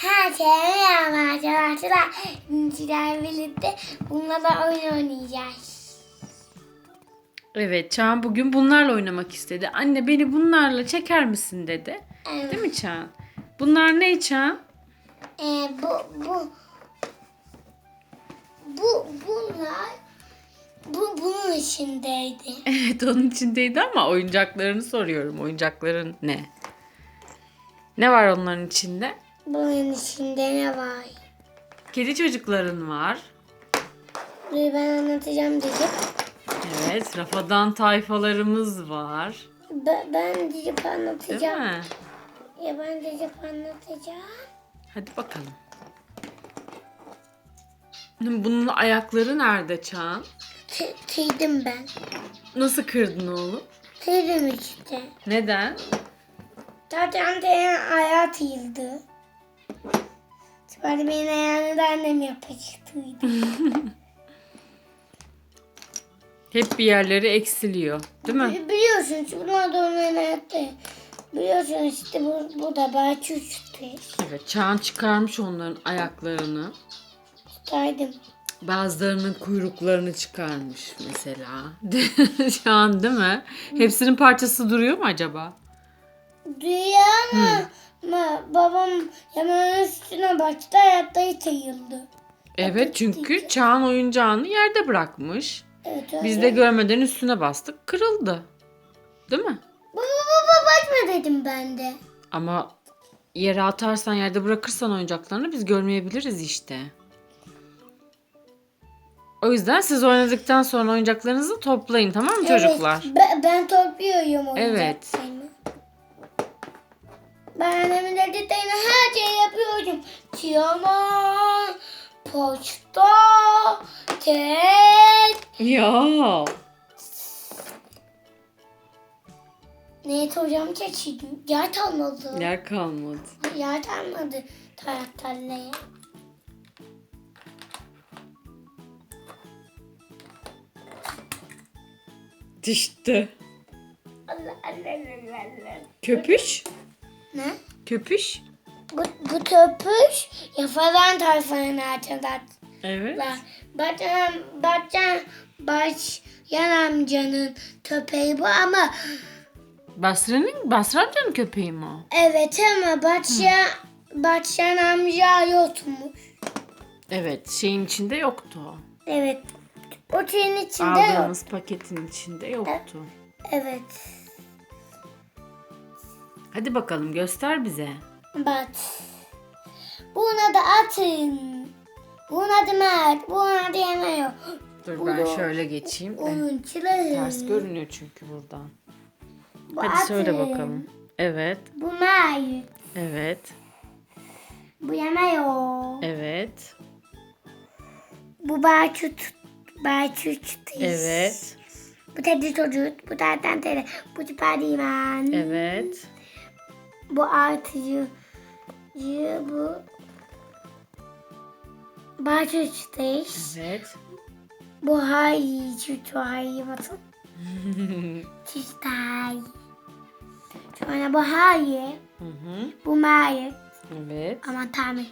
Her merhaba arkadaşlar. İnciler birlikte bunlarla oyun oynayacağız. Evet Çağan bugün bunlarla oynamak istedi. Anne beni bunlarla çeker misin dedi. Evet. Değil mi Çağan? Bunlar ne Çağan? Ee, bu bu bu bunlar bu bunun içindeydi. Evet onun içindeydi ama oyuncaklarını soruyorum. Oyuncakların ne? Ne var onların içinde? Bunun içinde ne var? Kedi çocukların var. Dur ben anlatacağım dedim. Evet rafadan tayfalarımız var. Ben, ben dedim Değil anlatacağım. mi? Ya ben dedim anlatacağım. Hadi bakalım. Bunun ayakları nerede Çağan? T- Tıydım ben. Nasıl kırdın oğlum? Tıydım işte. Neden? Zaten senin ayağı tıyıldı. Spiderman'in ayağını da annem yapıştırdı. Hep bir yerleri eksiliyor. Değil mi? Bi- Biliyorsun şunlar da onun hayatta. Biliyorsun işte bu, bu da bahçe uçtu. Evet Çağan çıkarmış onların ayaklarını. Saydım. Bazılarının kuyruklarını çıkarmış mesela. Şu an değil mi? Hepsinin parçası duruyor mu acaba? Duyuyor ama, ama babam hemen üstüne baktı hayatta tıyıldı. Evet çünkü Çağan oyuncağını yerde bırakmış. Evet öyle. Biz de görmeden üstüne bastık. Kırıldı. Değil mi? Baba baba bakma dedim ben de. Ama yere atarsan yerde bırakırsan oyuncaklarını biz görmeyebiliriz işte. O yüzden siz oynadıktan sonra oyuncaklarınızı toplayın tamam mı çocuklar? Evet, ben, ben topluyorum oyuncaklarımı. Evet. Ben annemin dediklerine her şeyi yapıyorum. Tiyama, poçta, tek. Ya. Neyse hocam çeşidi. Yer kalmadı. Yer kalmadı. Yer kalmadı taraftarlaya. Düştü. Allah Allah Allah Allah. Köpüş. Ne? Köpüş. Köpüş yafadan tayfanın altında. Evet. Batcan, Batcan, Başyan amcanın köpeği bu ama Basra'nın Basra amcanın köpeği mi o? evet ama Batcan, Batcan amca yokmuş. Evet şeyin içinde yoktu o. Evet. O şeyin içinde yok. Aldığımız paketin içinde yoktu. Evet. Hadi bakalım göster bize. Bat. Bunun adı Atın. Bunun adı Mert. Bunun adı Yanayo. Dur ben da- şöyle geçeyim. Onun. Ters görünüyor çünkü buradan. Bu Hadi söyle Atın. bakalım. Evet. Bu Mert. Evet. Bu Yanayo. Evet. Bu Berçut. Berçut. Evet. Bu Teddy çocuk. Bu Terten Tere. Bu Süperdimen. Evet. Bu artıcı. Bu Berçut Evet. Bu hay çütü hayvatı. Çiftay. Sonra bu hayır. Hı hı. Bu mayır. Evet. Ama tamam.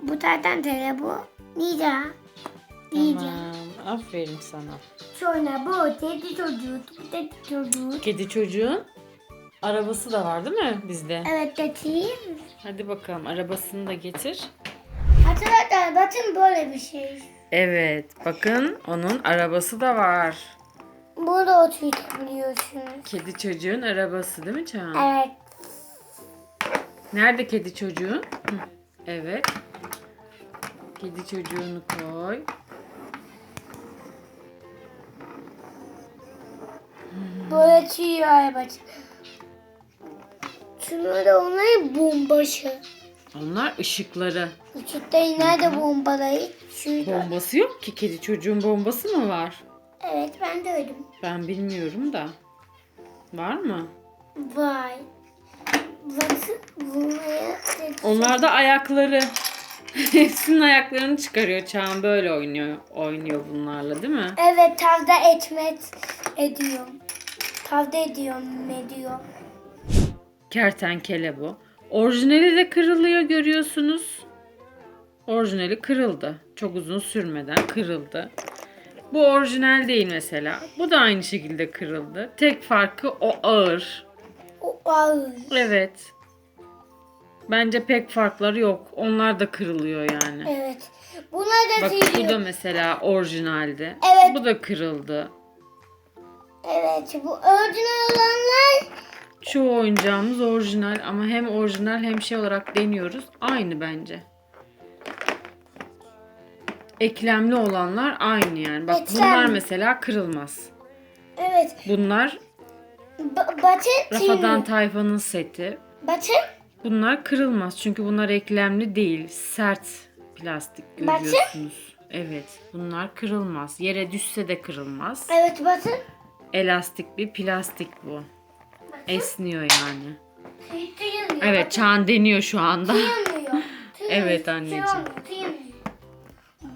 Bu terten tere bu. Nida. Nida. Tamam. Aferin sana. Sonra bu tedi çocuk. Bu tedi çocuk. Kedi çocuğun arabası da var değil mi bizde? Evet getireyim. Hadi bakalım arabasını da getir. Arkadaşlar bakın böyle bir şey. Evet. Bakın onun arabası da var. Burada oturtabiliyorsunuz. Kedi çocuğun arabası değil mi Çağan? Evet. Nerede kedi çocuğun? Hı, Evet. Kedi çocuğunu koy. Böyle çiğ araba. Şunlar da onların bombası. Onlar ışıkları. Uçukta nerede bombaları? Şurada. Bombası yok ki. Kedi çocuğun bombası mı var? Evet ben de öldüm. Ben bilmiyorum da. Var mı? Vay. Bakın bunlara Onlar da ayakları. Hepsinin ayaklarını çıkarıyor. Çağan böyle oynuyor. Oynuyor bunlarla değil mi? Evet tavda etmet ediyorum. Tavda ediyorum ediyor. Kertenkele bu. Orijinali de kırılıyor görüyorsunuz. Orijinali kırıldı. Çok uzun sürmeden kırıldı. Bu orijinal değil mesela. Bu da aynı şekilde kırıldı. Tek farkı o ağır. O ağır. Evet. Bence pek farkları yok. Onlar da kırılıyor yani. Evet. Buna da Bak bu siliyor. da mesela orijinaldi. Evet. Bu da kırıldı. Evet. Bu orijinal olanlar Çoğu oyuncağımız orijinal ama hem orijinal hem şey olarak deniyoruz. Aynı bence. Eklemli olanlar aynı yani. Bak Eklem. bunlar mesela kırılmaz. evet. Bunlar Ba- Batı Rafadan. Tayfa'nın seti. Batı Bunlar kırılmaz çünkü bunlar eklemli değil. Sert plastik görüyorsunuz. Evet bunlar kırılmaz. Yere düşse de kırılmaz. Evet Batı. Elastik bir plastik bu. Esniyor yani. Evet Çağan deniyor şu anda. Evet anneciğim.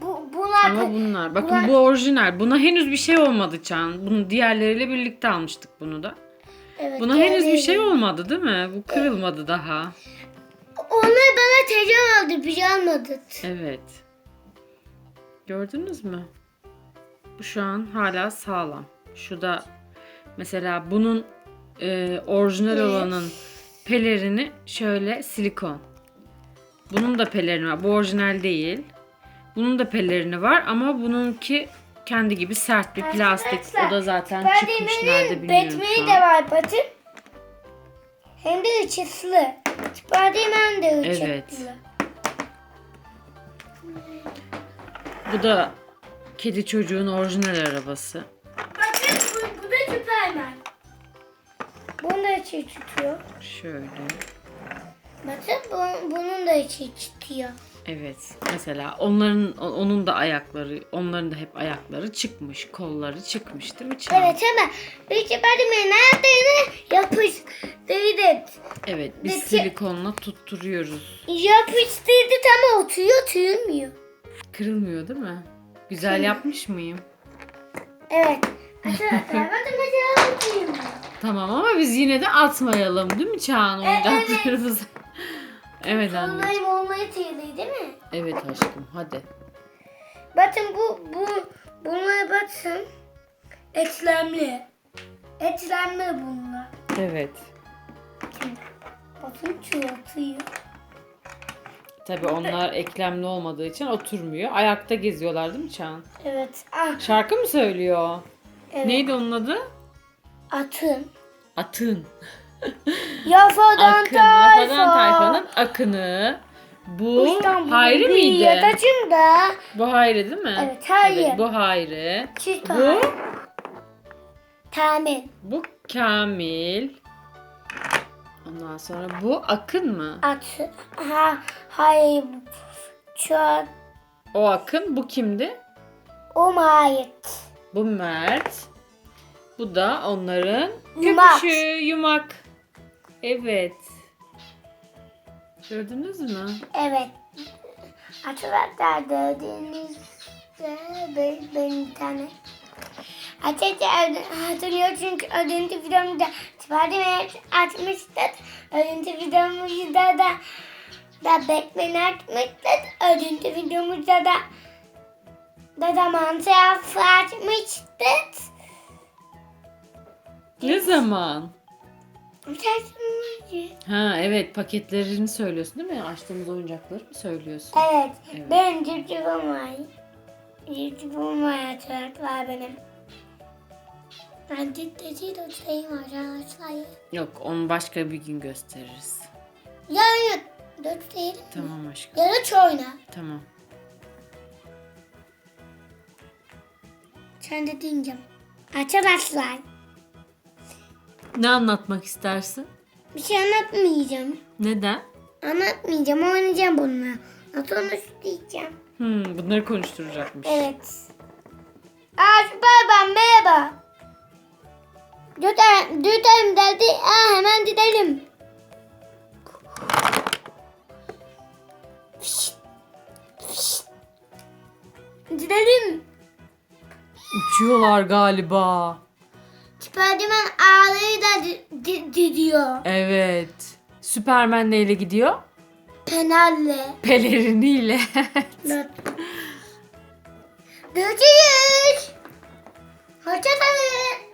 Bu, bunlar Ama bunlar. Bakın bu orijinal. Buna henüz bir şey olmadı Çağan. Bunu diğerleriyle birlikte almıştık bunu da. evet, Buna henüz bir şey olmadı değil mi? Bu kırılmadı daha. Onlar bana tecrübe aldı, bir şey almadı. Evet. Gördünüz mü? Bu şu an hala sağlam. Şu da mesela bunun e, orijinal olanın pelerini şöyle silikon. Bunun da pelerini var. Bu orijinal değil. Bunun da pelerini var ama bununki kendi gibi sert bir plastik. O da zaten çıkmış nerede bilmiyorum Batman'i an. de var Batı. Hem de ıçıslı. Spiderman de ıçıslı. Evet. Bu da kedi çocuğun orijinal arabası. Bunu da içi tutuyor. Şöyle. Bakın bu, bunun da içi tutuyor. Evet. Mesela onların onun da ayakları, onların da hep ayakları çıkmış, kolları çıkmış değil mi Çağan? Evet ama bir Spiderman neredeydi? Yapış. Dedi. Evet, biz Peki- silikonla tutturuyoruz. Yapıştırdı tam oturuyor, tüyülmüyor. Kırılmıyor değil mi? Güzel yapmış mıyım? Evet. Tamam ama biz yine de atmayalım değil mi Çağan oyuncaklarımızı? evet anne. Onların olmayı tüyülüyor değil mi? Evet aşkım hadi. Bakın bu, bu, bunlara bakın. Etlemli. Etlemli bunlar. Evet. Bakın çoğaltıyor. Tabii onlar eklemli olmadığı için oturmuyor. Ayakta geziyorlar değil mi Çağan? Evet. Ah, Şarkı mı söylüyor? Evet. Neydi onun adı? Atın. Atın. Yafadan Akın. Rafadan Tayfa'nın Akın'ı. Bu İstanbul'un Hayri bir miydi? yatacında Bu Hayri değil mi? Evet, Hayri. Evet, bu Hayri. çift Bu, Tahmin. bu Kamil. Ondan sonra bu Akın mı? At. Ha, hayır. Çok. O Akın. Bu kimdi? O ait. Bu Mert. Bu da onların Yumak. köpüşü, yumak. Evet. Gördünüz mü? Evet. Arkadaşlar gördüğünüzde bir, bir tane. Arkadaşlar hatırlıyor çünkü ödüntü videomuzda Spiderman atmıştık. Ödüntü videomuzda da da Batman atmıştık. Ödüntü videomuzda da da Minecraft atmıştık. Ne zaman? Ha evet paketlerini söylüyorsun değil mi? Açtığımız oyuncakları mı söylüyorsun? Evet. Evet. Benim cipcipim var. Cipcipim var arkadaşlar benim. Ben cipcipi tutayım arkadaşlar. Yok onu başka bir gün gösteririz. Yarın dört değil. Tamam aşkım. Yarın oyna. Tamam. Sen de diyeceğim. Arkadaşlar Ne anlatmak istersin? bir şey anlatmayacağım. Neden? Anlatmayacağım oynayacağım bununla. Nasıl onu diyeceğim. Hmm, bunları konuşturacakmış. Evet. Aa Süperman merhaba. Dürtelim, dürtelim dedi. Aa hemen gidelim. Gidelim. Uçuyorlar galiba. Spiderman ağları da gidiyor. Evet. Süpermen neyle gidiyor? Fenerle. Peleriniyle. Evet. Görüşürüz. Hoşçakalın.